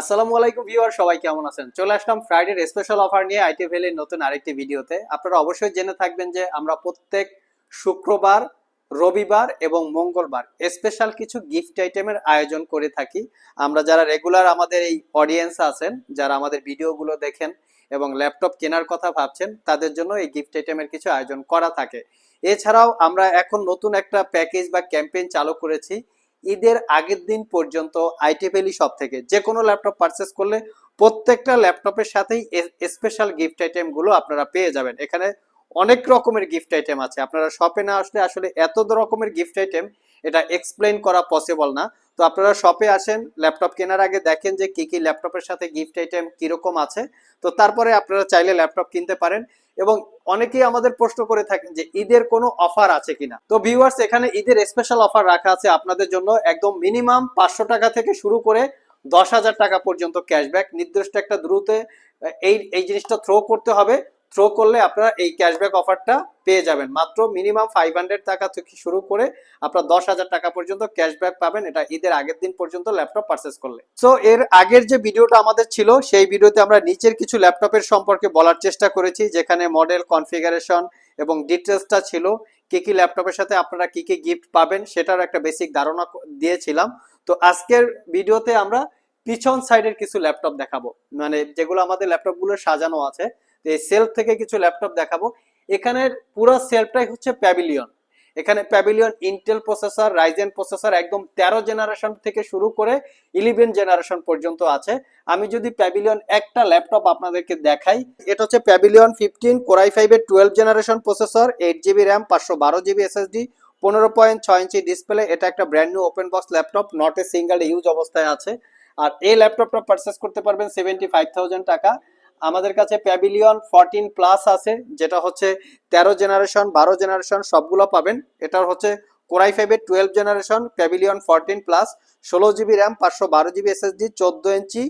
আসসালামু আলাইকুম ভিউয়ার, সবাই কেমন আছেন? চলে আসলাম ফ্রাইডের স্পেশাল অফার নিয়ে আইটি ভ্যালির নতুন আরেকটি ভিডিওতে। আপনারা অবশ্যই জেনে থাকবেন যে আমরা প্রত্যেক শুক্রবার, রবিবার এবং মঙ্গলবার স্পেশাল কিছু গিফট আইটেমের আয়োজন করে থাকি। আমরা যারা রেগুলার আমাদের এই অডিয়েন্স আছেন, যারা আমাদের ভিডিওগুলো দেখেন এবং ল্যাপটপ কেনার কথা ভাবছেন, তাদের জন্য এই গিফট আইটেমের কিছু আয়োজন করা থাকে। এছাড়াও আমরা এখন নতুন একটা প্যাকেজ বা ক্যাম্পেইন চালু করেছি। ঈদের আগের দিন পর্যন্ত আইটি পেলি শপ থেকে যে কোনো ল্যাপটপ পারচেস করলে প্রত্যেকটা ল্যাপটপের সাথেই স্পেশাল গিফট আইটেমগুলো আপনারা পেয়ে যাবেন। এখানে অনেক রকমের গিফট আইটেম আছে। আপনারা শপে না আসলে আসলে এত রকমের গিফট আইটেম এটা এক্সপ্লেন করা পসিবল না। তো আপনারা শপে আসেন ল্যাপটপ কেনার আগে দেখেন যে কি কি ল্যাপটপের সাথে গিফট আইটেম কীরকম আছে। তো তারপরে আপনারা চাইলে ল্যাপটপ কিনতে পারেন এবং অনেকেই আমাদের প্রশ্ন করে থাকেন যে ঈদের কোনো অফার আছে কিনা। তো ভিউয়ার্স এখানে ঈদের স্পেশাল অফার রাখা আছে আপনাদের জন্য। একদম মিনিমাম পাঁচশো টাকা থেকে শুরু করে দশ হাজার টাকা পর্যন্ত ক্যাশব্যাক নির্দিষ্ট একটা দ্রুত এই এই জিনিসটা থ্রো করতে হবে। থ্রো করলে আপনারা এই ক্যাশব্যাক অফারটা পেয়ে যাবেন। মাত্র মিনিমাম ফাইভ হান্ড্রেড টাকা থেকে শুরু করে আপনার দশ হাজার টাকা পর্যন্ত ক্যাশব্যাক পাবেন। এটা ঈদের আগের দিন পর্যন্ত ল্যাপটপ পারচেস করলে। সো এর আগের যে ভিডিওটা আমাদের ছিল, সেই ভিডিওতে আমরা নিচের কিছু ল্যাপটপের সম্পর্কে বলার চেষ্টা করেছি, যেখানে মডেল কনফিগারেশন এবং ডিটেলসটা ছিল। কি কি ল্যাপটপের সাথে আপনারা কি কি গিফট পাবেন, সেটার একটা বেসিক ধারণা দিয়েছিলাম। তো আজকের ভিডিওতে আমরা পিছন সাইডের কিছু ল্যাপটপ দেখাবো। মানে যেগুলো আমাদের ল্যাপটপগুলো সাজানো আছে এই সেলফ থেকে কিছু ল্যাপটপ দেখাবো। এখানের পুরো সেলফটাই হচ্ছে প্যাভিলিয়ন। এখানে pavilion, Intel processor, Ryzen processor একদম তেরো জেনারেশন থেকে শুরু করে ইলেভেন জেনারেশন পর্যন্ত আছে। আমি যদি প্যাভিলিয়ন একটা ল্যাপটপ আপনাদেরকে দেখাই, এটা হচ্ছে প্যাভিলিয়ন ফিফটিন, কোরাই ফাইভের twelve generation processor, eight GB RAM, পাঁচশো বারো জিবি এসএসডি, পনেরো পয়েন্ট ছয় ইঞ্চি ডিসপ্লে, এটা একটা brand new open box laptop, not a single use অবস্থায় আছে। আর এই ল্যাপটপটা পারচেস করতে পারবেন সেভেন্টি ফাইভ থাউজেন্ড টাকা। আমাদের কাছে প্যাভিলিয়ন ফরটিন প্লাস আছে, যেটা হচ্ছে তেরো জেনারেশন বারো জেনারেশন সবগুলো পাবেন। এটার হচ্ছে কোরাই ফাইভের twelve generation Pavilion fourteen plus ষোলো জিবি র্যাম পাঁচশো বারো জিবি এসএসডি চোদ্দ ইঞ্চি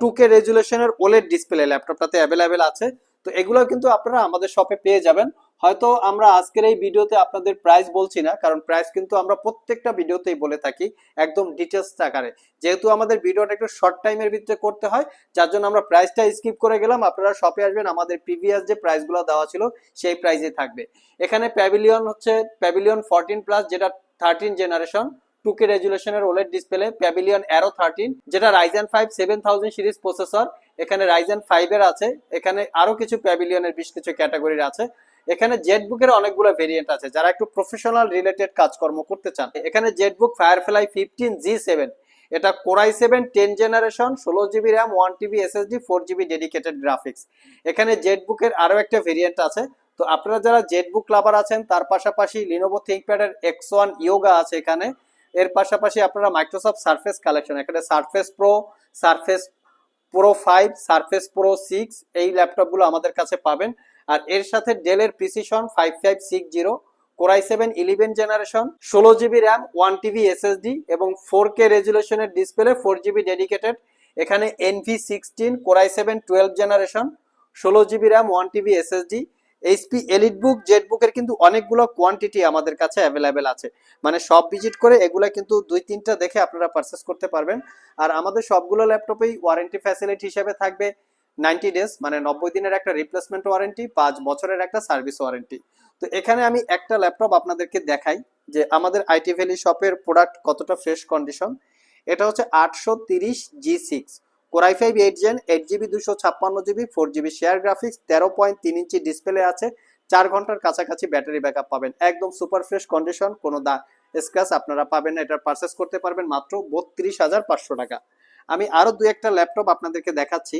টু কে রেজুলেশনের ওলেড ডিসপ্লে ল্যাপটপটাতে অ্যাভেলেবেল আছে। তো এগুলো কিন্তু আপনারা আমাদের শপে পেয়ে যাবেন। হয়তো আমরা আজকের এই ভিডিওতে আপনাদের প্রাইস বলছি না, কারণ প্রাইস কিন্তু আমরা প্রত্যেকটা ভিডিওতেই বলে থাকি একদম ডিটেলস আকারে। যেহেতু আমাদের ভিডিওটা একটু শর্ট টাইমের ভিতরে করতে হয়, যার জন্য আমরা প্রাইসটা স্কিপ করে গেলাম। আপনারা শপে আসবেন, আমাদের প্রিভিয়াস যে প্রাইসগুলো দেওয়া ছিল, সেই প্রাইসে থাকবে। এখানে প্যাভিলিয়ন হচ্ছে প্যাভিলিয়ন ফোরটিন প্লাস যেটা thirteen generation two K রেজুলেশনের OLED display pavilion aero thirteen যেটা Ryzen five seven thousand series processor এখানে রাইজেন ফাইভের আছে, এখানে আরও কিছু প্যাভিলিয়নের বেশ কিছু ক্যাটাগরির আছে। এখানে জেটবুকের অনেকগুলো ভেরিয়েন্ট আছে, যারা একটু প্রফেশনাল রিলেটেড কাজকর্ম করতে চান। এখানে Jetbook Firefly fifteen G seven এটা core i seven ten generation ষোলো GB RAM one TB SSD four GB dedicated graphics এখানে জেটবুকের আরও একটা ভেরিয়েন্ট আছে। তো আপনারা যারা জেটবুক লাভার আছেন, তার পাশাপাশি লিনোভো থিঙ্কপ্যাডের এক্স ওয়ান ইয়োগা আছে এখানে। এর পাশাপাশি আপনারা মাইক্রোসফট সারফেস কালেকশন এখানে Surface Pro Surface Pro five Surface Pro six এই ল্যাপটপগুলো আমাদের কাছে পাবেন। আর এর সাথে ডেলের Precision five five six zero core i seven eleven generation ষোলো GB RAM one TB SSD এবং ফোর কে রেজুলেশনের ডিসপ্লে ফোর জিবি ডেডিকেটেড এখানে Envy sixteen core i seven twelve generation ষোলো GB RAM one TB SSD HP Elite book jet বুকের কিন্তু অনেকগুলো quantity আমাদের কাছে অ্যাভেলেবেল আছে। মানে সব ভিজিট করে এগুলো কিন্তু দুই, তিনটা দেখে আপনারা পারচেস করতে পারবেন। আর আমাদের সবগুলো ল্যাপটপেই ওয়ারেন্টি ফ্যাসিলিটি হিসেবে থাকবে। নাইনটি ডেজ মানে নব্বই দিনের একটা রিপ্লেসমেন্ট ওয়ারেন্টি পাঁচ বছরের একটা সার্ভিস ওয়ারেন্টি তো এখানে আমি একটা ল্যাপটপ আপনাদেরকে দেখাই যে আমাদের আইটি ভ্যালি শপের প্রোডাক্ট কতটা ফ্রেশ কন্ডিশন এটা হচ্ছে আটশো তিরিশ G six core i five eight gen eight GB দুশো ছাপ্পান্ন GB four GB share graphics তেরো পয়েন্ট তিন ইঞ্চি ডিসপ্লে আছে। চার ঘণ্টার কাছাকাছি ব্যাটারি ব্যাকআপ পাবেন। একদম সুপার ফ্রেশ কন্ডিশন কোনো দা স্ক্র্যাচ আপনারা পাবেন না, এটা পারচেস করতে পারবেন মাত্র বত্রিশ হাজার পাঁচশো টাকা। আমি আরও দু একটা ল্যাপটপ আপনাদেরকে দেখাচ্ছি।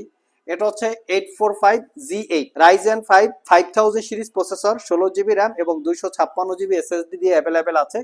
এটা হচ্ছে eight four five G eight Ryzen five five thousand series processor ষোলো জিবি র্যাম এবং দুইশো ছাপ্পান্ন জিবি এসএসডি দিয়ে অ্যাভেলেবেল আছে।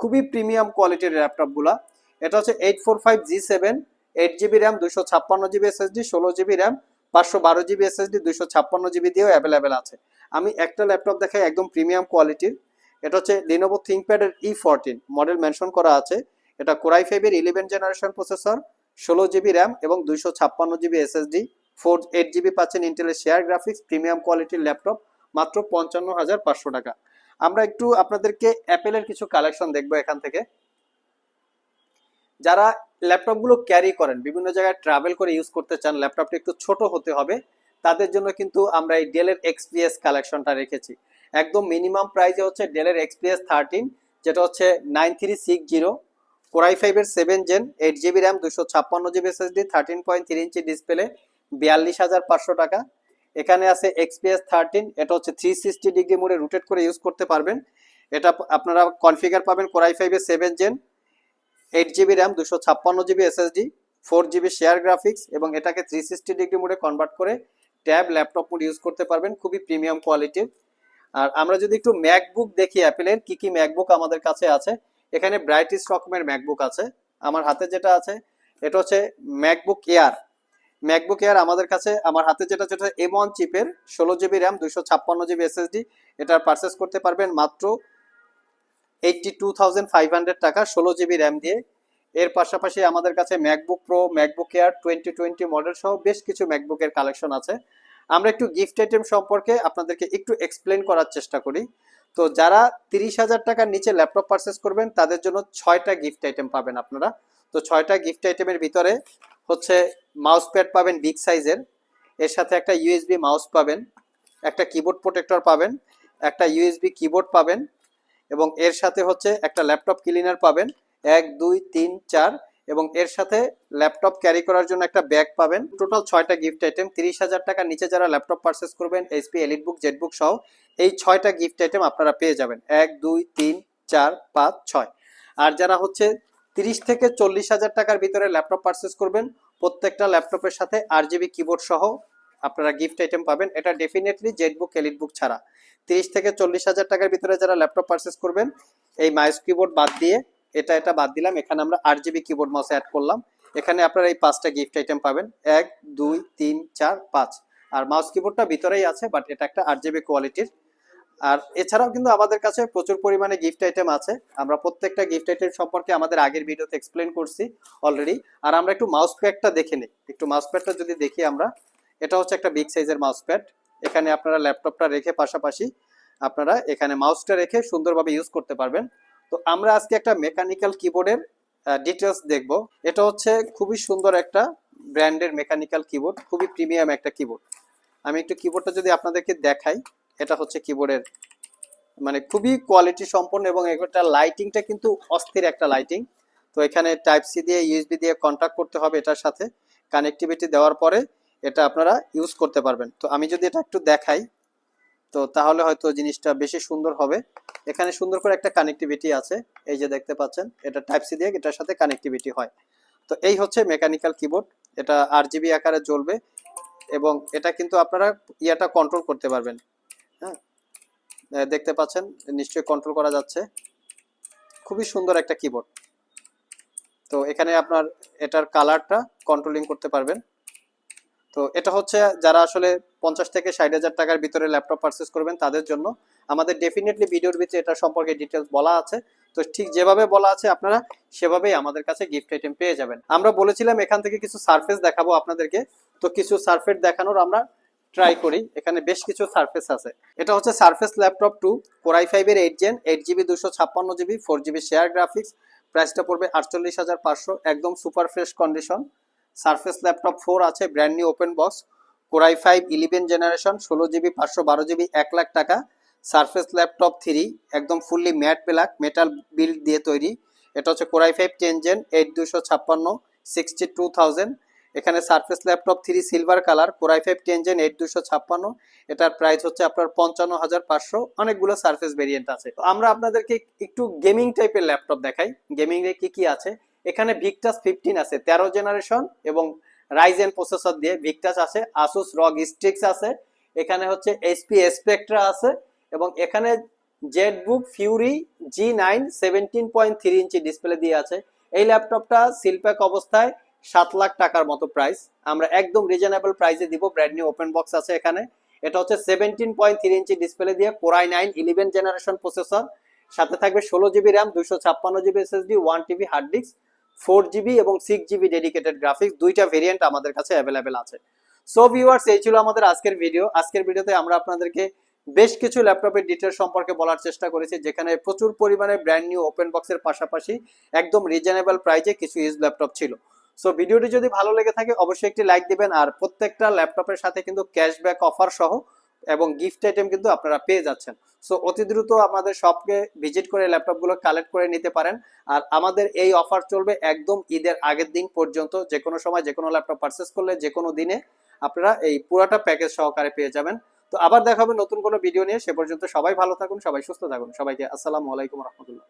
খুবই প্রিমিয়াম কোয়ালিটির ল্যাপটপগুলা এটা হচ্ছে eight four five G seven eight GB RAM দুশো ছাপ্পান্ন জিবি এসএসডি ষোলো জিবি র্যাম পাঁচশো বারো জিবি এসএসডি দুশো ছাপ্পান্ন জিবি দিয়েও অ্যাভেলেবেল আছে। আমি একটা ল্যাপটপ দেখাই একদম প্রিমিয়াম কোয়ালিটির এটা হচ্ছে লিনোভো থিঙ্কপ্যাডের ই ফোরটিন মডেল মেনশন করা আছে। এটা কোরাই ফাইভের ইলেভেন জেনারেশন প্রসেসর ষোলো জিবি র্যাম এবং দুইশো ছাপ্পান্ন GB SSD four eight GB পাচ্ছেন ইন্টেলের শেয়ার গ্রাফিক্স প্রিমিয়াম কোয়ালিটির ল্যাপটপ মাত্র পঞ্চান্ন হাজার পাঁচশো টাকা। আমরা একটু আপনাদেরকে অ্যাপেলের কিছু কালেকশন দেখব এখান থেকে। যারা ল্যাপটপগুলো ক্যারি করেন, বিভিন্ন জায়গায় ট্রাভেল করে ইউজ করতে চান ল্যাপটপটা একটু ছোট হতে হবে, তাদের জন্য কিন্তু আমরা এই ডেলের এক্সপিএস কালেকশনটা রেখেছি। একদম মিনিমাম প্রাইসে হচ্ছে ডেলের এক্সপিএস থার্টিন যেটা হচ্ছে nine three six zero core i ফাইভের seven gen eight GB RAM দুশো ছাপ্পান্ন GB SSD thirteen point three inch display বিয়াল্লিশ হাজার পাঁচশো টাকা। এখানে আছে এক্সপিএস থার্টিন এটা হচ্ছে থ্রি সিক্সটি ডিগ্রি মোডে রোটেট করে ইউজ করতে পারবেন। এটা আপনারা কনফিগার পাবেন কোরাই ফাইভের seven gen eight GB RAM দুশো ছাপ্পান্ন GB SSD four GB share graphics এবং এটাকে থ্রি সিক্সটি ডিগ্রি মোডে কনভার্ট করে ট্যাব ল্যাপটপ মোড ইউজ করতে পারবেন। খুবই প্রিমিয়াম কোয়ালিটির আর আমরা যদি একটু ম্যাকবুক দেখি অ্যাপেলের কি কি ম্যাকবুক আমাদের কাছে আছে? এখানে ব্রাইটিস রকমের ম্যাকবুক আছে। আমার হাতে যেটা আছে, এটা হচ্ছে ম্যাকবুক এয়ার ম্যাকবুক এয়ার আমাদের কাছে, আমার হাতে যেটা যেটা এম ওয়ান চিপের, ষোলো জিবি র্যাম দুশো ছাপ্পান্ন জিবি এসএসডি এটা পারচেস করতে পারবেন মাত্র eighty two thousand five hundred টাকা, ষোলো জিবি র্যাম দিয়ে। এর পাশাপাশি আমাদের কাছে MacBook Pro MacBook Air twenty twenty model সহ বেশ কিছু ম্যাকবুকের কালেকশন আছে। আমরা একটু গিফট আইটেম সম্পর্কে আপনাদেরকে একটু এক্সপ্লেন করার চেষ্টা করি। তো যারা তিরিশ হাজার টাকার নিচে ল্যাপটপ পারচেস করবেন, তাদের জন্য ছয়টা গিফট আইটেম পাবেন আপনারা। তো ছয়টা গিফট আইটেমের ভিতরে হচ্ছে মাউস প্যাড পাবেন বিগ সাইজের এর সাথে একটা ইউএসবি মাউস পাবেন, একটা কিবোর্ড প্রোটেক্টর পাবেন, একটা ইউএসবি কিবোর্ড পাবেন, এবং এর সাথে হচ্ছে একটা ল্যাপটপ ক্লিনার পাবেন, এক, দুই, তিন, চার, এবং এর সাথে ল্যাপটপ ক্যারি করার জন্য একটা ব্যাগ পাবেন। টোটাল ছয়টা গিফট আইটেম তিরিশ হাজার টাকার নিচে যারা ল্যাপটপ পারচেস করবেন HP Elite book jet book সহ, এই ছয়টা গিফট আইটেম আপনারা পেয়ে যাবেন। এক, দুই, তিন, চার, পাঁচ, ছয়। আর যারা হচ্ছে তিরিশ থেকে চল্লিশ হাজার টাকার ভিতরে ল্যাপটপ পারচেস করবেন। প্রত্যেকটা ল্যাপটপের সাথে আর জিবি কিবোর্ড সহ আপনারা গিফট আইটেম পাবেন। এটা definitely jet book elite book ছাড়া। তিরিশ থেকে চল্লিশ হাজার টাকার ভিতরে যারা ল্যাপটপ পারচেস করবেন, এই মাউস কিবোর্ড বাদ দিয়ে এটা এটা বাদ দিলাম। এখানে আমরা আট জিবি কিবোর্ড মাউস অ্যাড করলাম। এখানে আপনারা এই পাঁচটা গিফট আইটেম পাবেন। এক, দুই, তিন, চার, পাঁচ। আর মাউস কিবোর্ডটা ভিতরেই আছে বাট এটা একটা আট জিবি কোয়ালিটির আর এছাড়াও কিন্তু আমাদের কাছে প্রচুর পরিমাণে গিফট আইটেম আছে। আমরা প্রত্যেকটা গিফট আইটেম সম্পর্কে আমাদের আগের ভিডিওতে এক্সপ্লেন করছি অলরেডি আর আমরা একটু মাউস প্যাডটা দেখে নিই। একটু মাউস প্যাডটা যদি দেখি আমরা, এটা হচ্ছে একটা বিগ সাইজের মাউস প্যাড এখানে আপনারা ল্যাপটপটা রেখে পাশাপাশি আপনারা এখানে মাউসটা রেখে সুন্দরভাবে ইউজ করতে পারবেন। তো আমরা আজকে একটা মেকানিক্যাল কিবোর্ডের ডিটেলস দেখব। এটা হচ্ছে খুবই সুন্দর একটা ব্র্যান্ডের মেকানিক্যাল কিবোর্ড খুবই প্রিমিয়াম একটা কিবোর্ড আমি একটু কিবোর্ডটা যদি আপনাদেরকে দেখাই। এটা হচ্ছে কিবোর্ডের মানে খুবই কোয়ালিটি সম্পন্ন এবং এটা লাইটিংটা কিন্তু অস্থির একটা লাইটিং তো এখানে টাইপ সি দিয়ে ইউএসবি দিয়ে কন্ট্যাক্ট করতে হবে এটার সাথে। কানেক্টিভিটি দেওয়ার পরে এটা আপনারা ইউজ করতে পারবেন। তো আমি যদি এটা একটু দেখাই, তো তাহলে হয়তো জিনিসটা বেশি সুন্দর হবে। এখানে সুন্দর করে একটা কানেক্টিভিটি আছে, এই যে দেখতে পাচ্ছেন, এটা টাইপ সি দিয়ে এটার সাথে কানেক্টিভিটি হয়। তো এই হচ্ছে মেকানিক্যাল কিবোর্ড এটা আর জিবি আকারে জ্বলবে এবং এটা কিন্তু আপনারা ইয়াটা কন্ট্রোল করতে পারবেন। দেখতে পাচ্ছেন, নিশ্চয়ই কন্ট্রোল করা যাচ্ছে। খুবই সুন্দর একটা কিবোর্ড তো এখানে আপনার এটার কালারটা কন্ট্রোলিং করতে পারবেন। তো এটা হচ্ছে যারা আসলে পঞ্চাশ থেকে ষাট হাজার টাকার ভিতরে ল্যাপটপ পারচেস করবেন, তাদের জন্য। আমাদের ডেফিনেটলি ভিডিওর ভিতরে এটা সম্পর্কে ডিটেলস বলা আছে। তো ঠিক যেভাবে বলা আছে, আপনারা সেভাবেই আমাদের কাছে গিফট আইটেম পেয়ে যাবেন। আমরা বলেছিলাম এখান থেকে কিছু সারফেস দেখাবো আপনাদেরকে। তো কিছু সারফেস দেখানোর আমরা ট্রাই করি। এখানে বেশ কিছু সারফেস আছে। এটা হচ্ছে Surface laptop two core i ফাইভের এইট জেন এইট জিবি দুশো ছাপ্পান্ন GB four GB share graphics প্রাইসটা পড়বে আটচল্লিশ হাজার পাঁচশো, একদম super fresh condition Surface laptop four আছে brand new open box core i five eleven generation ষোলো জিবি পাঁচশো বারো জিবি এক লাখ টাকা। সারফেস ল্যাপটপ থ্রি একদম fully matte black metal build দিয়ে তৈরি। এটা হচ্ছে core i five ten gen eight দুশো ছাপ্পান্ন সিক্সটি টু থাউজেন্ড এখানে Surface laptop three silver colour core i five ten gen eight দুশো ছাপ্পান্ন। এটার প্রাইস হচ্ছে আপনার পঞ্চান্ন হাজার পাঁচশো। অনেকগুলো সার্ফেস ভেরিয়েন্ট আছে। তো আমরা আপনাদেরকে একটু গেমিং টাইপের ল্যাপটপ দেখাই। গেমিং এ কি কি আছে? এখানে ভিকটাস ফিফটিন আছে, তেরো জেনারেশন এবং রাইজেন প্রসেসর দিয়ে ভিক্টাস আছে আসুস রগ স্ট্রিক্স আছে, এখানে হচ্ছে এইচপি স্পেকট্রা আছে এবং এখানে Z book Fury G nine seventeen point three inch display দিয়ে আছে। এই ল্যাপটপটা সিলপ্যাক অবস্থায় সাত লাখ টাকার মতো প্রাইস আমরা একদম রিজনেবল প্রাইসে দিব ব্র্যান্ড নিউ ওপেন বক্স আছে এখানে। এটা হচ্ছে seventeen point three inch display দিয়ে core i nine eleven generation processor সাথে থাকবে ষোলো জিবি র্যাম দুশো ছাপ্পান্ন GB SSD one TB hard disk four GB এবং সিক্স জিবি ডেডিকেটেড গ্রাফিক্স দুইটা ভেরিয়েন্ট আমাদের কাছে অ্যাভেলেবেল আছে। সো ভিউয়ার্স এই ছিল আমাদের আজকের ভিডিও আজকের ভিডিওতে আমরা আপনাদেরকে বেশ কিছু ল্যাপটপের ডিটেলস সম্পর্কে বলার চেষ্টা করেছি, যেখানে প্রচুর পরিমাণে ব্র্যান্ড নিউ ওপেন বক্সের পাশাপাশি একদম রিজনেবল প্রাইজে কিছু ইউজ ল্যাপটপ ছিল। সো ভিডিওটি যদি ভালো লেগে থাকে, অবশ্যই একটি লাইক দিবেন আর প্রত্যেকটা ল্যাপটপের সাথে কিন্তু ক্যাশব্যাক অফার সহ এবং গিফট আইটেম কিন্তু আপনারা পেয়ে যাচ্ছেন। সো অতি দ্রুত আমাদের শপকে ভিজিট করে ল্যাপটপগুলো কালেক্ট করে নিতে পারেন আর আমাদের এই অফার চলবে একদম ঈদের আগের দিন পর্যন্ত। যে কোনো সময় যে কোনো ল্যাপটপ পারচেস করলে যে কোনো দিনে আপনারা এই পুরাটা প্যাকেজ সহকারে পেয়ে যাবেন। তো, আবার দেখা হবে নতুন কোনো ভিডিও নিয়ে। সে পর্যন্ত সবাই ভালো থাকুন, সবাই সুস্থ থাকুন। সবাইকে আসসালামু আলাইকুম রহমতুল্লাহ।